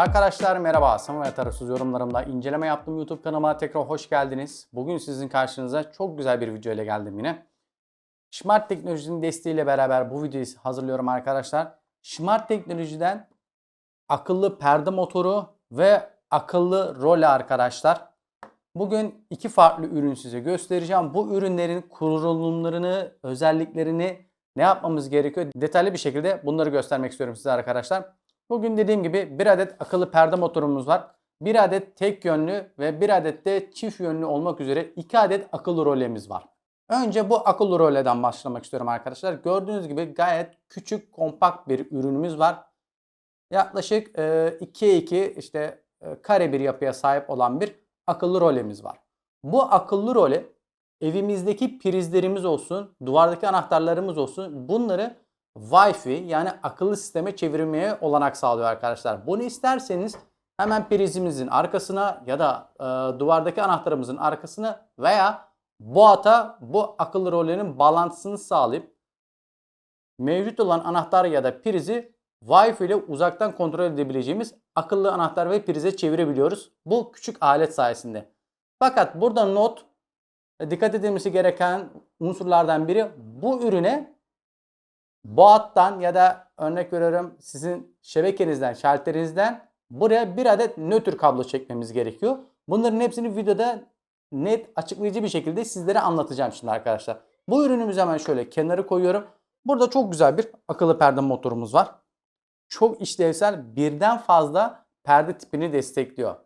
Arkadaşlar merhaba. Samuel tarafsız yorumlarımla inceleme yaptığım YouTube kanalıma tekrar hoş geldiniz. Bugün sizin karşınıza çok güzel bir video ile geldim yine. Smart Teknoloji'nin desteğiyle beraber bu videoyu hazırlıyorum arkadaşlar. Smart Teknoloji'den akıllı perde motoru ve akıllı role arkadaşlar. Bugün iki farklı ürün size göstereceğim. Bu ürünlerin kurulumlarını, özelliklerini ne yapmamız gerekiyor detaylı bir şekilde bunları göstermek istiyorum size arkadaşlar. Bugün dediğim gibi bir adet akıllı perde motorumuz var. Bir adet tek yönlü ve bir adet de çift yönlü olmak üzere iki adet akıllı rolemiz var. Önce bu akıllı roleden başlamak istiyorum arkadaşlar. Gördüğünüz gibi gayet küçük kompakt bir ürünümüz var. Yaklaşık e, 2'ye 2 işte e, kare bir yapıya sahip olan bir akıllı rolemiz var. Bu akıllı role evimizdeki prizlerimiz olsun, duvardaki anahtarlarımız olsun bunları Wi-Fi yani akıllı sisteme çevirmeye olanak sağlıyor arkadaşlar. Bunu isterseniz hemen prizimizin arkasına ya da e, duvardaki anahtarımızın arkasına veya bu ata bu akıllı rollerin bağlantısını sağlayıp mevcut olan anahtar ya da prizi Wi-Fi ile uzaktan kontrol edebileceğimiz akıllı anahtar ve prize çevirebiliyoruz. Bu küçük alet sayesinde. Fakat burada not dikkat edilmesi gereken unsurlardan biri bu ürüne bu hattan ya da örnek veriyorum sizin şebekenizden, şalterinizden buraya bir adet nötr kablo çekmemiz gerekiyor. Bunların hepsini videoda net açıklayıcı bir şekilde sizlere anlatacağım şimdi arkadaşlar. Bu ürünümüzü hemen şöyle kenara koyuyorum. Burada çok güzel bir akıllı perde motorumuz var. Çok işlevsel birden fazla perde tipini destekliyor.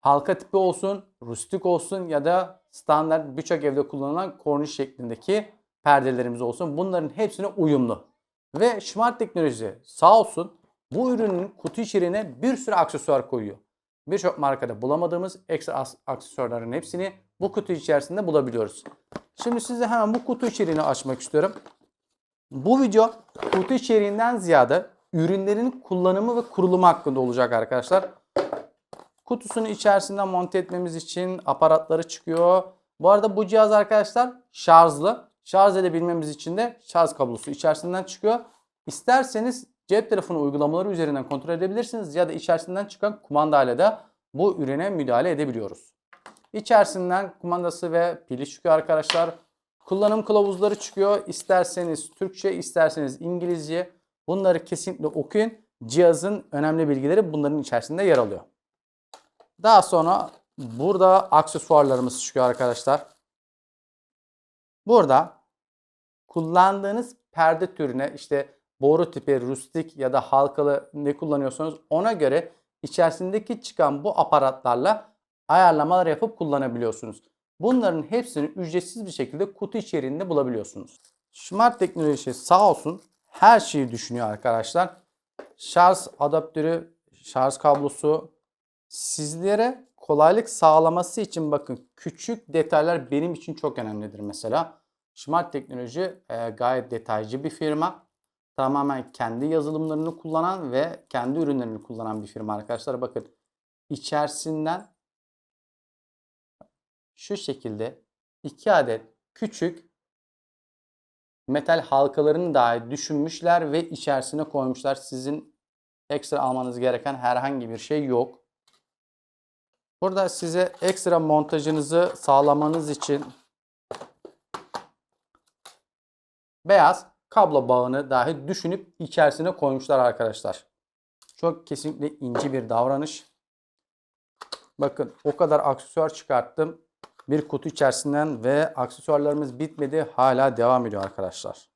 Halka tipi olsun, rustik olsun ya da standart birçok evde kullanılan korniş şeklindeki perdelerimiz olsun. Bunların hepsine uyumlu. Ve Smart Teknoloji sağ olsun bu ürünün kutu içeriğine bir sürü aksesuar koyuyor. Birçok markada bulamadığımız ekstra aksesuarların hepsini bu kutu içerisinde bulabiliyoruz. Şimdi size hemen bu kutu içeriğini açmak istiyorum. Bu video kutu içeriğinden ziyade ürünlerin kullanımı ve kurulumu hakkında olacak arkadaşlar. Kutusunu içerisinden monte etmemiz için aparatları çıkıyor. Bu arada bu cihaz arkadaşlar şarjlı. Şarj edebilmemiz için de şarj kablosu içerisinden çıkıyor. İsterseniz cep telefonu uygulamaları üzerinden kontrol edebilirsiniz ya da içerisinden çıkan kumandayla da bu ürüne müdahale edebiliyoruz. İçerisinden kumandası ve pili çıkıyor arkadaşlar. Kullanım kılavuzları çıkıyor. İsterseniz Türkçe, isterseniz İngilizce. Bunları kesinlikle okuyun. Cihazın önemli bilgileri bunların içerisinde yer alıyor. Daha sonra burada aksesuarlarımız çıkıyor arkadaşlar. Burada kullandığınız perde türüne işte boru tipi, rustik ya da halkalı ne kullanıyorsanız ona göre içerisindeki çıkan bu aparatlarla ayarlamalar yapıp kullanabiliyorsunuz. Bunların hepsini ücretsiz bir şekilde kutu içeriğinde bulabiliyorsunuz. Smart teknoloji sağ olsun her şeyi düşünüyor arkadaşlar. Şarj adaptörü, şarj kablosu sizlere kolaylık sağlaması için bakın küçük detaylar benim için çok önemlidir mesela. Smart Teknoloji e, gayet detaycı bir firma. Tamamen kendi yazılımlarını kullanan ve kendi ürünlerini kullanan bir firma arkadaşlar. Bakın içerisinden şu şekilde iki adet küçük metal halkalarını dahi düşünmüşler ve içerisine koymuşlar. Sizin ekstra almanız gereken herhangi bir şey yok. Burada size ekstra montajınızı sağlamanız için beyaz kablo bağını dahi düşünüp içerisine koymuşlar arkadaşlar. Çok kesinlikle ince bir davranış. Bakın o kadar aksesuar çıkarttım. Bir kutu içerisinden ve aksesuarlarımız bitmedi. Hala devam ediyor arkadaşlar.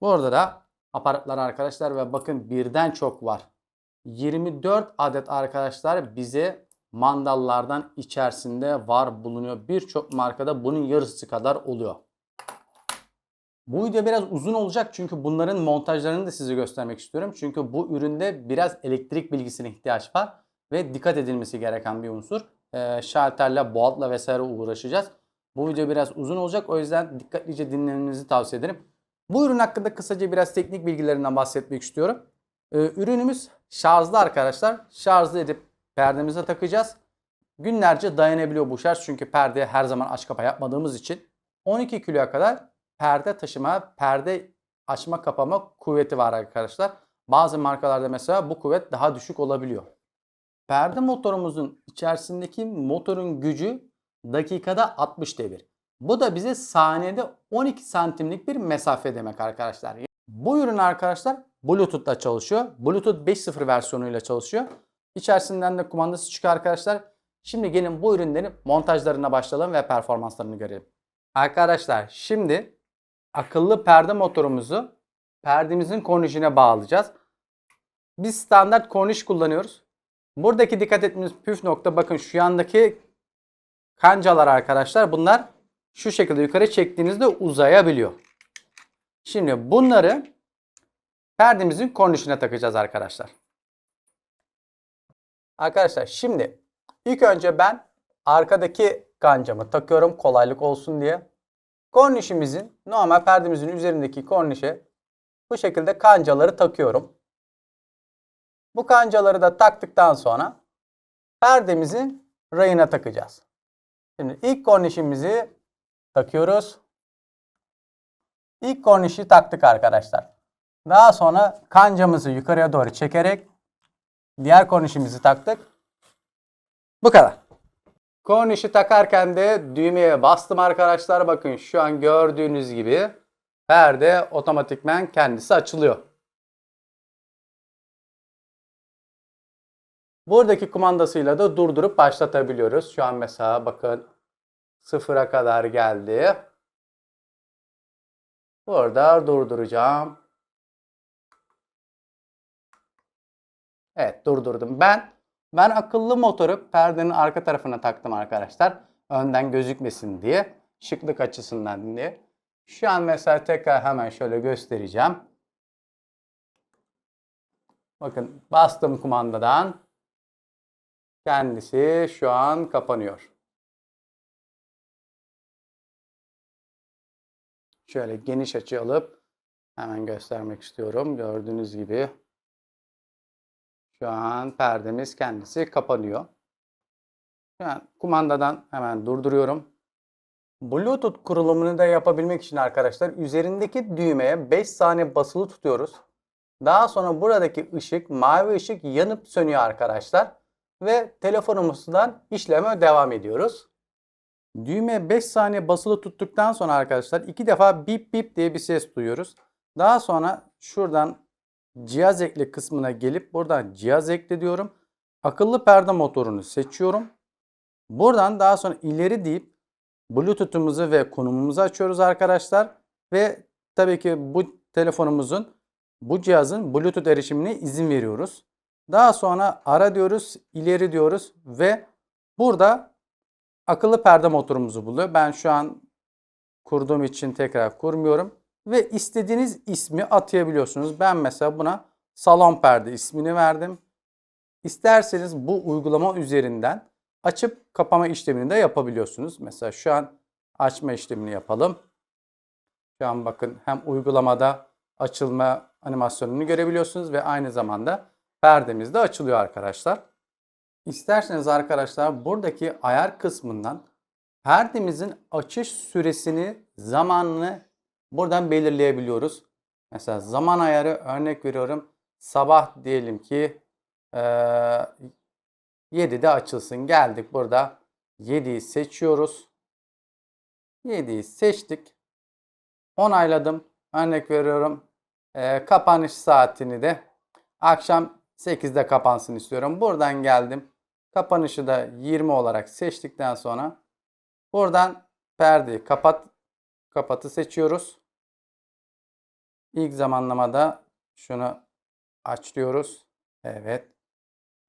Burada da aparatlar arkadaşlar ve bakın birden çok var. 24 adet arkadaşlar bize mandallardan içerisinde var bulunuyor. Birçok markada bunun yarısı kadar oluyor. Bu video biraz uzun olacak çünkü bunların montajlarını da size göstermek istiyorum. Çünkü bu üründe biraz elektrik bilgisine ihtiyaç var ve dikkat edilmesi gereken bir unsur. Ee, şalterle, boğatla vesaire uğraşacağız. Bu video biraz uzun olacak o yüzden dikkatlice dinlemenizi tavsiye ederim. Bu ürün hakkında kısaca biraz teknik bilgilerinden bahsetmek istiyorum. Ee, ürünümüz şarjlı arkadaşlar. Şarjlı edip perdemize takacağız. Günlerce dayanabiliyor bu şarj çünkü perdeye her zaman aç kapa yapmadığımız için 12 kiloya kadar perde taşıma, perde açma kapama kuvveti var arkadaşlar. Bazı markalarda mesela bu kuvvet daha düşük olabiliyor. Perde motorumuzun içerisindeki motorun gücü dakikada 60 devir. Bu da bize saniyede 12 santimlik bir mesafe demek arkadaşlar. Bu ürün arkadaşlar Bluetooth'la çalışıyor. Bluetooth 5.0 versiyonuyla çalışıyor. İçerisinden de kumandası çıkıyor arkadaşlar. Şimdi gelin bu ürünlerin montajlarına başlayalım ve performanslarını görelim. Arkadaşlar şimdi akıllı perde motorumuzu perdemizin kornişine bağlayacağız. Biz standart korniş kullanıyoruz. Buradaki dikkat etmemiz püf nokta bakın şu yandaki kancalar arkadaşlar bunlar şu şekilde yukarı çektiğinizde uzayabiliyor. Şimdi bunları perdemizin kornişine takacağız arkadaşlar. Arkadaşlar şimdi ilk önce ben arkadaki kancamı takıyorum kolaylık olsun diye. Kornişimizin normal perdemizin üzerindeki kornişe bu şekilde kancaları takıyorum. Bu kancaları da taktıktan sonra perdemizin rayına takacağız. Şimdi ilk kornişimizi takıyoruz. İlk kornişi taktık arkadaşlar. Daha sonra kancamızı yukarıya doğru çekerek diğer kornişimizi taktık. Bu kadar. Kornişi takarken de düğmeye bastım arkadaşlar. Bakın şu an gördüğünüz gibi perde otomatikmen kendisi açılıyor. Buradaki kumandasıyla da durdurup başlatabiliyoruz. Şu an mesela bakın sıfıra kadar geldi. Burada durduracağım. Evet durdurdum. Ben ben akıllı motoru perdenin arka tarafına taktım arkadaşlar. Önden gözükmesin diye. Şıklık açısından diye. Şu an mesela tekrar hemen şöyle göstereceğim. Bakın bastım kumandadan. Kendisi şu an kapanıyor. Şöyle geniş açı alıp hemen göstermek istiyorum. Gördüğünüz gibi şu an perdemiz kendisi kapanıyor. Şu an kumandadan hemen durduruyorum. Bluetooth kurulumunu da yapabilmek için arkadaşlar üzerindeki düğmeye 5 saniye basılı tutuyoruz. Daha sonra buradaki ışık mavi ışık yanıp sönüyor arkadaşlar. Ve telefonumuzdan işleme devam ediyoruz. Düğme 5 saniye basılı tuttuktan sonra arkadaşlar iki defa bip bip diye bir ses duyuyoruz. Daha sonra şuradan cihaz ekle kısmına gelip buradan cihaz ekle diyorum. Akıllı perde motorunu seçiyorum. Buradan daha sonra ileri deyip Bluetooth'umuzu ve konumumuzu açıyoruz arkadaşlar. Ve tabii ki bu telefonumuzun bu cihazın Bluetooth erişimine izin veriyoruz. Daha sonra ara diyoruz, ileri diyoruz ve burada akıllı perde motorumuzu buluyor. Ben şu an kurduğum için tekrar kurmuyorum. Ve istediğiniz ismi atayabiliyorsunuz. Ben mesela buna salon perde ismini verdim. İsterseniz bu uygulama üzerinden açıp kapama işlemini de yapabiliyorsunuz. Mesela şu an açma işlemini yapalım. Şu an bakın hem uygulamada açılma animasyonunu görebiliyorsunuz ve aynı zamanda perdemiz de açılıyor arkadaşlar. İsterseniz arkadaşlar buradaki ayar kısmından perdemizin açış süresini, zamanını buradan belirleyebiliyoruz. Mesela zaman ayarı örnek veriyorum. Sabah diyelim ki e, 7'de açılsın. Geldik burada 7'yi seçiyoruz. 7'yi seçtik. Onayladım. Örnek veriyorum. E, kapanış saatini de akşam 8'de kapansın istiyorum. Buradan geldim. Kapanışı da 20 olarak seçtikten sonra buradan perdeyi kapat kapatı seçiyoruz. İlk zamanlamada şunu aç diyoruz. Evet.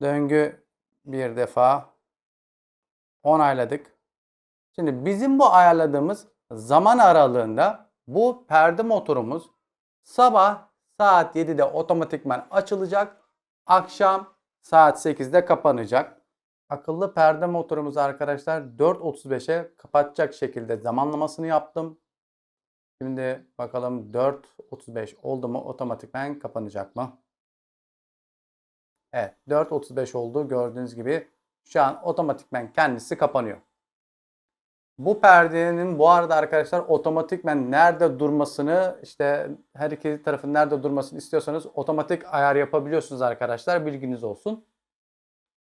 Döngü bir defa onayladık. Şimdi bizim bu ayarladığımız zaman aralığında bu perde motorumuz sabah saat 7'de otomatikman açılacak. Akşam saat 8'de kapanacak. Akıllı perde motorumuz arkadaşlar 4.35'e kapatacak şekilde zamanlamasını yaptım. Şimdi bakalım 4.35 oldu mu otomatikman kapanacak mı? Evet 4.35 oldu gördüğünüz gibi şu an otomatikman kendisi kapanıyor. Bu perdenin bu arada arkadaşlar otomatikmen nerede durmasını işte her iki tarafın nerede durmasını istiyorsanız otomatik ayar yapabiliyorsunuz arkadaşlar. Bilginiz olsun.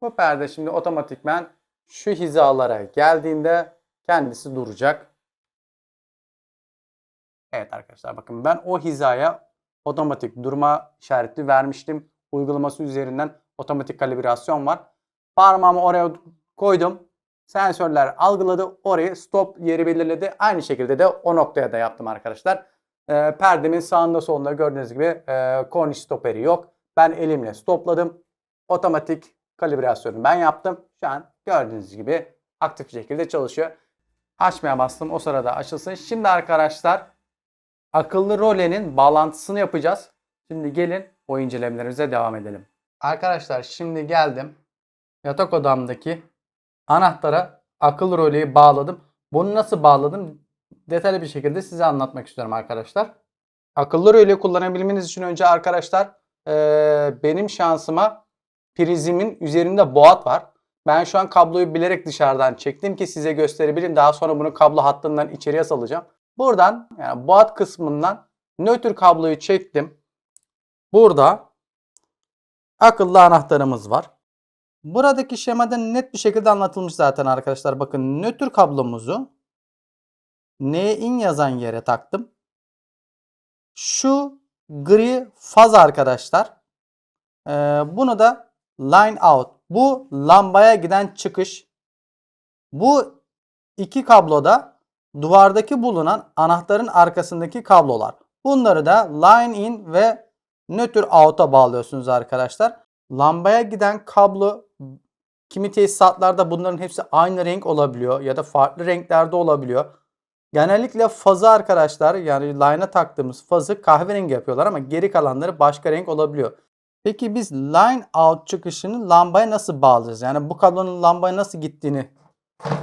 Bu perde şimdi otomatikmen şu hizalara geldiğinde kendisi duracak. Evet arkadaşlar bakın ben o hizaya otomatik durma işareti vermiştim. Uygulaması üzerinden otomatik kalibrasyon var. Parmağımı oraya koydum. Sensörler algıladı. Orayı stop yeri belirledi. Aynı şekilde de o noktaya da yaptım arkadaşlar. Ee, perdemin sağında solunda gördüğünüz gibi e, korniş stoperi yok. Ben elimle stopladım. Otomatik kalibrasyonu ben yaptım. Şu an gördüğünüz gibi aktif şekilde çalışıyor. Açmaya bastım. O sırada açılsın. Şimdi arkadaşlar akıllı rolenin bağlantısını yapacağız. Şimdi gelin o incelemelerimize devam edelim. Arkadaşlar şimdi geldim. Yatak odamdaki anahtara akıllı roleyi bağladım. Bunu nasıl bağladım? Detaylı bir şekilde size anlatmak istiyorum arkadaşlar. Akıllı röleyi kullanabilmeniz için önce arkadaşlar eee, benim şansıma prizimin üzerinde boğat var. Ben şu an kabloyu bilerek dışarıdan çektim ki size gösterebileyim. Daha sonra bunu kablo hattından içeriye salacağım. Buradan yani boğat kısmından nötr kabloyu çektim. Burada akıllı anahtarımız var. Buradaki şemada net bir şekilde anlatılmış zaten arkadaşlar. Bakın nötr kablomuzu N'ye in yazan yere taktım. Şu gri faz arkadaşlar. Ee, bunu da line out. Bu lambaya giden çıkış. Bu iki kabloda duvardaki bulunan anahtarın arkasındaki kablolar. Bunları da line in ve nötr out'a bağlıyorsunuz arkadaşlar. Lambaya giden kablo kimi tesisatlarda bunların hepsi aynı renk olabiliyor ya da farklı renklerde olabiliyor. Genellikle fazı arkadaşlar yani line'a taktığımız fazı kahverengi yapıyorlar ama geri kalanları başka renk olabiliyor. Peki biz line out çıkışını lambaya nasıl bağlayacağız? Yani bu kablonun lambaya nasıl gittiğini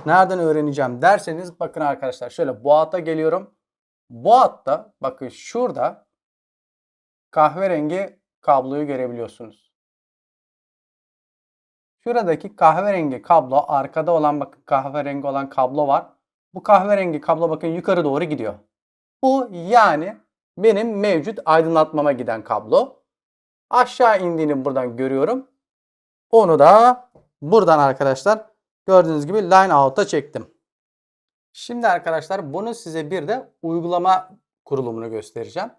nereden öğreneceğim derseniz bakın arkadaşlar şöyle boğata geliyorum. Boğatta bakın şurada kahverengi kabloyu görebiliyorsunuz. Şuradaki kahverengi kablo arkada olan bakın kahverengi olan kablo var. Bu kahverengi kablo bakın yukarı doğru gidiyor. Bu yani benim mevcut aydınlatmama giden kablo. Aşağı indiğini buradan görüyorum. Onu da buradan arkadaşlar gördüğünüz gibi line out'a çektim. Şimdi arkadaşlar bunu size bir de uygulama kurulumunu göstereceğim.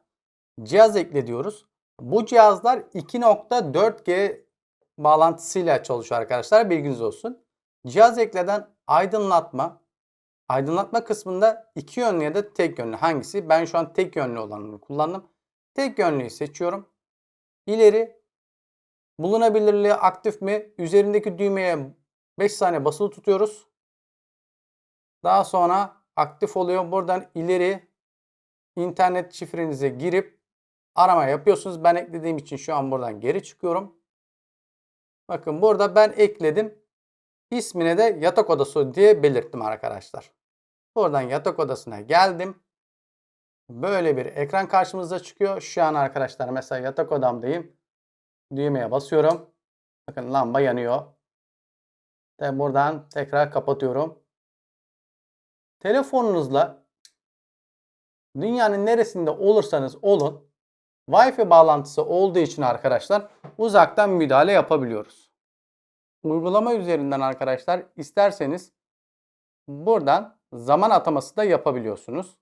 Cihaz ekle diyoruz. Bu cihazlar 2.4G bağlantısıyla çalışıyor arkadaşlar. Bilginiz olsun. Cihaz ekleden aydınlatma. Aydınlatma kısmında iki yönlü ya da tek yönlü hangisi? Ben şu an tek yönlü olanını kullandım. Tek yönlüyü seçiyorum. İleri bulunabilirliği aktif mi? Üzerindeki düğmeye 5 saniye basılı tutuyoruz. Daha sonra aktif oluyor. Buradan ileri internet şifrenize girip arama yapıyorsunuz. Ben eklediğim için şu an buradan geri çıkıyorum. Bakın burada ben ekledim. İsmine de yatak odası diye belirttim arkadaşlar. Buradan yatak odasına geldim. Böyle bir ekran karşımıza çıkıyor. Şu an arkadaşlar mesela yatak odamdayım. Düğmeye basıyorum. Bakın lamba yanıyor. Ve buradan tekrar kapatıyorum. Telefonunuzla dünyanın neresinde olursanız olun Wi-Fi bağlantısı olduğu için arkadaşlar uzaktan müdahale yapabiliyoruz. Uygulama üzerinden arkadaşlar isterseniz buradan zaman ataması da yapabiliyorsunuz.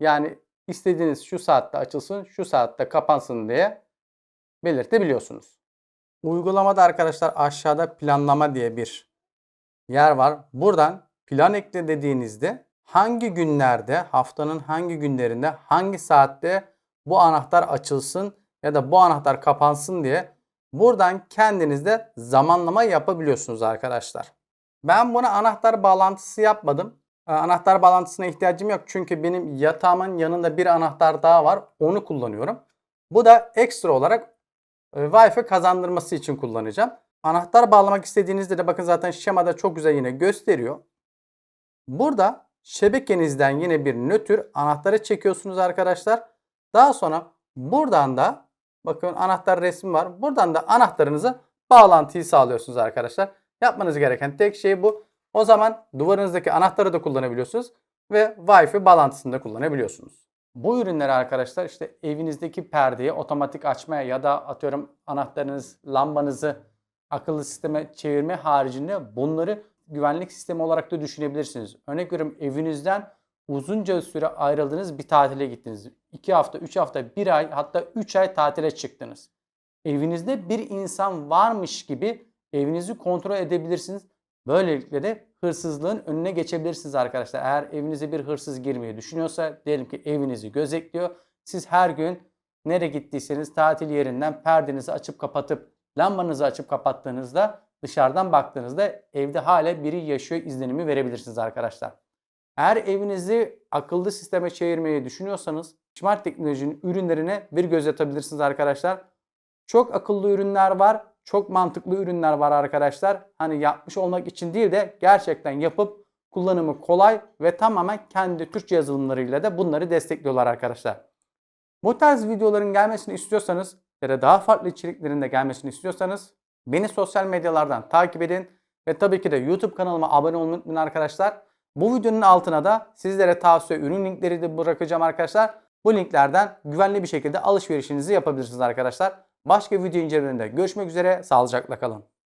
Yani istediğiniz şu saatte açılsın, şu saatte kapansın diye belirtebiliyorsunuz. Uygulamada arkadaşlar aşağıda planlama diye bir yer var. Buradan plan ekle dediğinizde hangi günlerde, haftanın hangi günlerinde, hangi saatte bu anahtar açılsın ya da bu anahtar kapansın diye buradan kendinizde zamanlama yapabiliyorsunuz arkadaşlar. Ben buna anahtar bağlantısı yapmadım. Ee, Anahtar bağlantısına ihtiyacım yok çünkü benim yatağımın yanında bir anahtar daha var. Onu kullanıyorum. Bu da ekstra olarak e, Wi-Fi kazandırması için kullanacağım. Anahtar bağlamak istediğinizde de bakın zaten şemada çok güzel yine gösteriyor. Burada şebekenizden yine bir nötr anahtarı çekiyorsunuz arkadaşlar. Daha sonra buradan da bakın anahtar resmi var. Buradan da anahtarınızı bağlantıyı sağlıyorsunuz arkadaşlar. Yapmanız gereken tek şey bu. O zaman duvarınızdaki anahtarı da kullanabiliyorsunuz ve Wi-Fi bağlantısını da kullanabiliyorsunuz. Bu ürünleri arkadaşlar işte evinizdeki perdeyi otomatik açmaya ya da atıyorum anahtarınız, lambanızı akıllı sisteme çevirme haricinde bunları güvenlik sistemi olarak da düşünebilirsiniz. Örnek veriyorum evinizden uzunca süre ayrıldınız bir tatile gittiniz. 2 hafta, 3 hafta, 1 ay hatta 3 ay tatile çıktınız. Evinizde bir insan varmış gibi evinizi kontrol edebilirsiniz. Böylelikle de hırsızlığın önüne geçebilirsiniz arkadaşlar. Eğer evinize bir hırsız girmeyi düşünüyorsa diyelim ki evinizi gözetliyor. Siz her gün nereye gittiyseniz tatil yerinden perdenizi açıp kapatıp lambanızı açıp kapattığınızda dışarıdan baktığınızda evde hala biri yaşıyor izlenimi verebilirsiniz arkadaşlar. Eğer evinizi akıllı sisteme çevirmeyi düşünüyorsanız Smart Teknoloji'nin ürünlerine bir göz atabilirsiniz arkadaşlar. Çok akıllı ürünler var. Çok mantıklı ürünler var arkadaşlar. Hani yapmış olmak için değil de gerçekten yapıp kullanımı kolay ve tamamen kendi Türkçe yazılımlarıyla da bunları destekliyorlar arkadaşlar. Bu tarz videoların gelmesini istiyorsanız ya da daha farklı içeriklerin de gelmesini istiyorsanız beni sosyal medyalardan takip edin ve tabii ki de YouTube kanalıma abone olmayı unutmayın arkadaşlar. Bu videonun altına da sizlere tavsiye ürün linkleri de bırakacağım arkadaşlar. Bu linklerden güvenli bir şekilde alışverişinizi yapabilirsiniz arkadaşlar. Başka video incelemelerinde görüşmek üzere. Sağlıcakla kalın.